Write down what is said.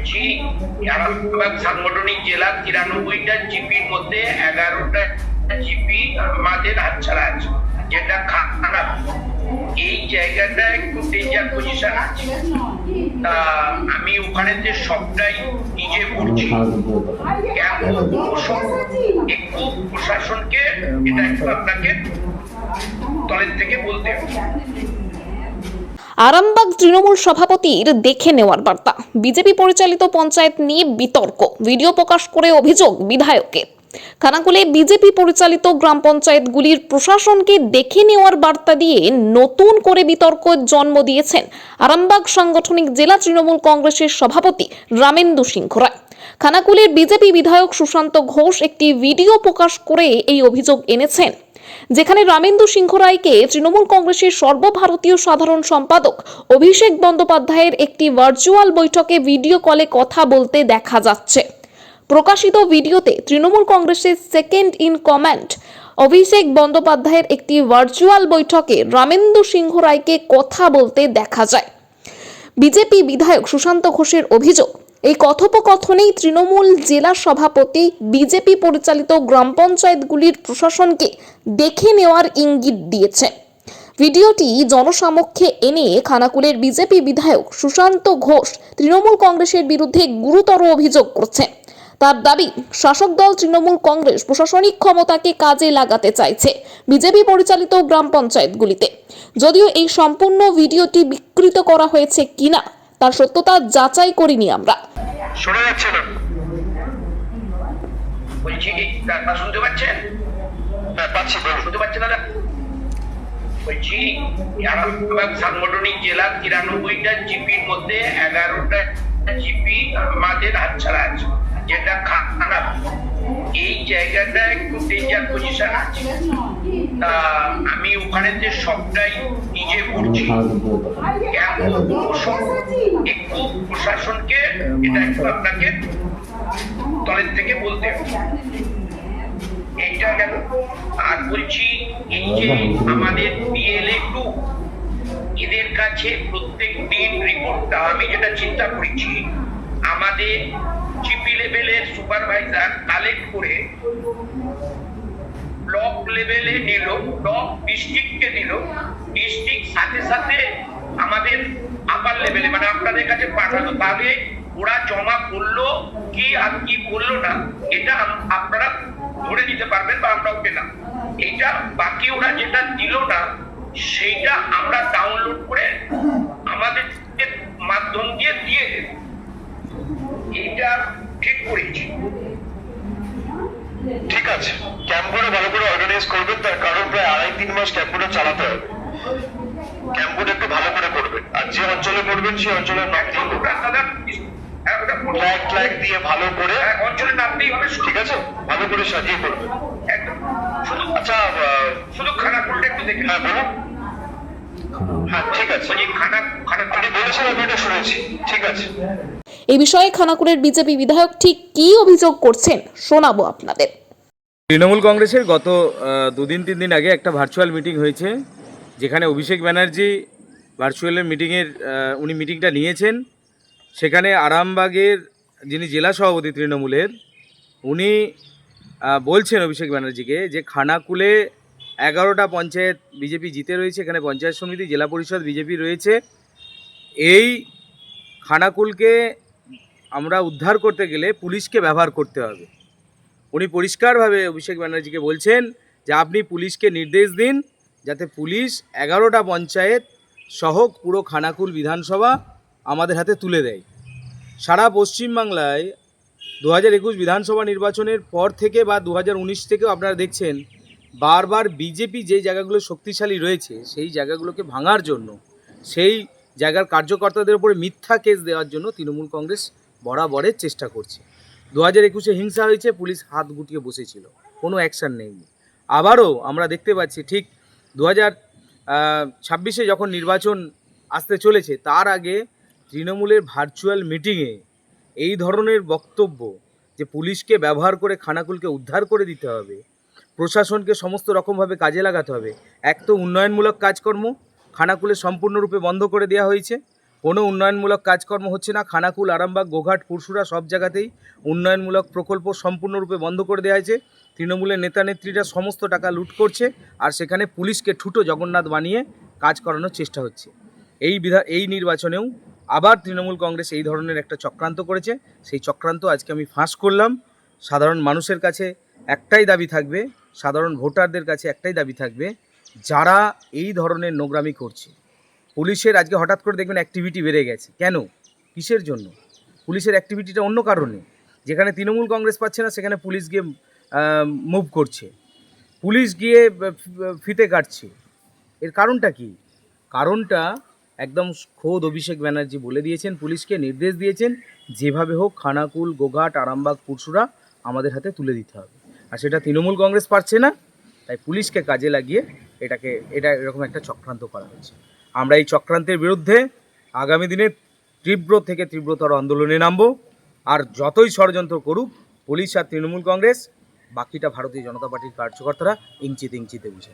বলছি আরামবাগ সাংগঠনিক জেলার তিরানব্বইটা জিপির মধ্যে এগারোটা জিপি আমাদের হাতছাড়া আছে, যেটা খারাপ। এই জায়গাটা একটু ডেঞ্জার পজিশন আছে। তা আমি ওখানে যে সবটাই নিজে করছি। কেন একটু প্রশাসনকে, এটা একটু আপনাকে তলের থেকে বলতে হবে। আরামবাগ তৃণমূল সভাপতির দেখে নেওয়ার বার্তা। বিজেপি পরিচালিত পঞ্চায়েত নিয়ে বিতর্ক, ভিডিও প্রকাশ করে অভিযোগ বিধায়কের খানাকুলে বিজেপি পরিচালিত গ্রাম পঞ্চায়েতগুলির প্রশাসনকে দেখে নেওয়ার বার্তা দিয়ে নতুন করে বিতর্ক জন্ম দিয়েছেন আরামবাগ সাংগঠনিক জেলা তৃণমূল কংগ্রেসের সভাপতি রামেন্দু সিংহ রায়। খানাকুলের বিজেপি বিধায়ক সুশান্ত ঘোষ একটি ভিডিও প্রকাশ করে এই অভিযোগ এনেছেন। যেখানে রামেন্দু সিংহ রায়কে তৃণমূল কংগ্রেসের সর্বভারতীয় সাধারণ সম্পাদক অভিষেক বন্দ্যোপাধ্যায়ের একটি ভার্চুয়াল বৈঠকে ভিডিও কলে কথা বলতে দেখা যাচ্ছে। প্রকাশিত ভিডিওতে তৃণমূল কংগ্রেসের সেকেন্ড ইন কমান্ড অভিষেক বন্দ্যোপাধ্যায়ের একটি ভার্চুয়াল বৈঠকে রামেন্দু সিংহ রায়কে কথা বলতে দেখা যায়। বিজেপি বিধায়ক সুশান্ত ঘোষের অভিযোগ এই কথোপকথনেই তৃণমূল জেলা সভাপতি, বিজেপি পরিচালিত গ্রাম পঞ্চায়েতগুলির প্রশাসনকে দেখে নেওয়ার ইঙ্গিত দিয়েছে। ভিডিওটি জনসমক্ষে এনে খানাকুলের বিজেপি বিধায়ক সুশান্ত ঘোষ তৃণমূল কংগ্রেসের বিরুদ্ধে গুরুতর অভিযোগ করছেন তার দাবি, শাসক দল তৃণমূল কংগ্রেস প্রশাসনিক ক্ষমতাকে কাজে লাগাতে চাইছে বিজেপি পরিচালিত গ্রাম পঞ্চায়েতগুলিতে। যদিও এই সম্পূর্ণ ভিডিওটি বিকৃত করা হয়েছে কিনা, তার সত্যতা যাচাই করিনি আমরা। শোনা যাচ্ছে না। বলছি দাদা শুনতে পাচ্ছেন? হ্যাঁ পাচ্ছি শুনতে পাচ্ছেন দাদা? বলছি আরামবাগ সাংগঠনিক জেলার তিরানব্বইটা জিপির মধ্যে এগারোটা জিপি আমাদের হাতছাড়া আছে যেটা খারাপ। এই জায়গাটা একটু ডেঞ্জার পজিশন আছে। তা আমি ওখানেতে সবটাই নিজে করছি একটু প্রশাসনকে এটা একটু আপনাকে তলের থেকে বলতে গেল আর বলছি, এই যে আমাদের বিএলএ টু এদের কাছে প্রত্যেক দিন রিপোর্টটা আমি যেটা চিন্তা করেছি আমাদের জিপি লেভেলের সুপারভাইজার কালেক্ট করে ব্লক লেভেলে নিল ব্লক ডিস্ট্রিক্টকে দিল ডিস্ট্রিক্ট সাথে সাথে আমাদের আপার লেভেলে মানে আপনাদের কাছে পাঠালো তাহলে ওরা জমা করল, কি আর কি করল না, এটা আপনারা ধরে দিতে পারবেন বা আমরাও পেলাম। এটা বাকি ওরা যেটা দিল না, সেইটা আমরা ডাউনলোড করে আমাদের মাধ্যম দিয়ে দিয়ে দেব এইটা ঠিক ঠিক আছে ক্যাম্পগুলো ভালো করে অর্গানাইজ করবেন তার কারণ প্রায় আড়াই তিন মাস ক্যাম্পগুলো চালাতে হবে। ক্যাম্পগুলো একটু ভালো করে করবেন। আর যে অঞ্চলে করবেন, সেই অঞ্চলের নাম দিয়ে ফ্ল্যাগ ফ্ল্যাগ দিয়ে ভালো করে অঞ্চলের নামতেই হবে ঠিক আছে, ভালো করে সাজিয়ে করবেন। আচ্ছা শুধু খানাকুলটা একটু দেখে হ্যাঁ বলুন। হ্যাঁ ঠিক আছে। খানা খানা আপনি বলেছেন এটা শুনেছি। ঠিক আছে। এই বিষয়ে খানাকুলের বিজেপি বিধায়ক ঠিক কী অভিযোগ করছেন শোনাবো আপনাদের। তৃণমূল কংগ্রেসের গত দুদিন, তিন দিন আগে একটা ভার্চুয়াল মিটিং হয়েছে, যেখানে অভিষেক ব্যানার্জি ভার্চুয়ালের মিটিংয়ের উনি মিটিংটা নিয়েছেন। সেখানে আরামবাগের যিনি জেলা সভাপতি তৃণমূলের, উনি বলছেন অভিষেক ব্যানার্জিকে যে খানাকুলে এগারোটা পঞ্চায়েত বিজেপি জিতে রয়েছে, এখানে পঞ্চায়েত সমিতি, জেলা পরিষদ বিজেপি রয়েছে। এই খানাকুলকে আমরা উদ্ধার করতে গেলে পুলিশকে ব্যবহার করতে হবে। উনি পরিষ্কারভাবে অভিষেক ব্যানার্জিকে বলছেন যে, আপনি পুলিশকে নির্দেশ দিন যাতে পুলিশ এগারোটা পঞ্চায়েত সহ পুরো খানাকুল বিধানসভা আমাদের হাতে তুলে দেয়। সারা পশ্চিমবাংলায় দু হাজার একুশ বিধানসভা নির্বাচনের পর থেকে বা দু হাজার উনিশ থেকেও আপনারা দেখছেন, বারবার বিজেপি যে জায়গাগুলো শক্তিশালী রয়েছে, সেই জায়গাগুলোকে ভাঙার জন্য, সেই জায়গার কার্যকর্তাদের উপরে মিথ্যা কেস দেওয়ার জন্য তৃণমূল কংগ্রেস বরাবরের চেষ্টা করছে। দু হাজার একুশে হিংসা হয়েছে, পুলিশ হাত গুটিয়ে বসেছিল। কোনো অ্যাকশান নেয়নি আবারও আমরা দেখতে পাচ্ছি, ঠিক দু হাজার ছাব্বিশে যখন নির্বাচন আসতে চলেছে, তার আগে তৃণমূলের ভার্চুয়াল মিটিংয়ে এই ধরনের বক্তব্য যে পুলিশকে ব্যবহার করে খানাকুলকে উদ্ধার করে দিতে হবে, প্রশাসনকে সমস্ত রকমভাবে কাজে লাগাতে হবে, এক তো উন্নয়নমূলক কাজকর্ম খানাকুলে সম্পূর্ণরূপে বন্ধ করে দেওয়া হয়েছে কোনো উন্নয়নমূলক কাজকর্ম হচ্ছে না। খানাকুল, আরামবাগ, গোঘাট পুরসুরা সব জায়গাতেই উন্নয়নমূলক প্রকল্প সম্পূর্ণরূপে বন্ধ করে দেওয়া হয়েছে। তৃণমূলের নেতা নেত্রীরা সমস্ত টাকা লুট করছে আর সেখানে পুলিশকে ঠুটো জগন্নাথ বানিয়ে কাজ করানোর চেষ্টা হচ্ছে। এই বিধা, এই নির্বাচনেও আবার তৃণমূল কংগ্রেস এই ধরনের একটা চক্রান্ত করেছে। সেই চক্রান্ত আজকে আমি ফাঁস করলাম। সাধারণ মানুষের কাছে একটাই দাবি থাকবে, সাধারণ ভোটারদের কাছে একটাই দাবি থাকবে, যারা এই ধরনের নোংরামি করছে। পুলিশের আজকে হঠাৎ করে দেখবেন অ্যাক্টিভিটি বেড়ে গেছে। কেন? কিসের জন্য? পুলিশের অ্যাক্টিভিটিটা অন্য কারণে। যেখানে তৃণমূল কংগ্রেস পাচ্ছে না, সেখানে পুলিশ গিয়ে মুভ করছে। পুলিশ গিয়ে ফিতে কাটছে। এর কারণটা কি? কারণটা একদম খোদ অভিষেক ব্যানার্জি বলে দিয়েছেন, পুলিশকে নির্দেশ দিয়েছেন, যেভাবে হোক খানাকুল, গোঘাট, আরামবাগ পুরসুরা আমাদের হাতে তুলে দিতে হবে। আর সেটা তৃণমূল কংগ্রেস পারছে না, তাই পুলিশকে কাজে লাগিয়ে এটাকে, এটা এরকম একটা চক্রান্ত করা হয়েছে আমরা এই চক্রান্তের বিরুদ্ধে আগামী দিনে তীব্র থেকে তীব্রতর আন্দোলনে নামব। আর যতই ষড়যন্ত্র করুক, পুলিশ আর তৃণমূল কংগ্রেস, বাকিটা ভারতীয় জনতা পার্টির কার্যকর্তারা ইঞ্চিতে ইঞ্চিতে বুঝে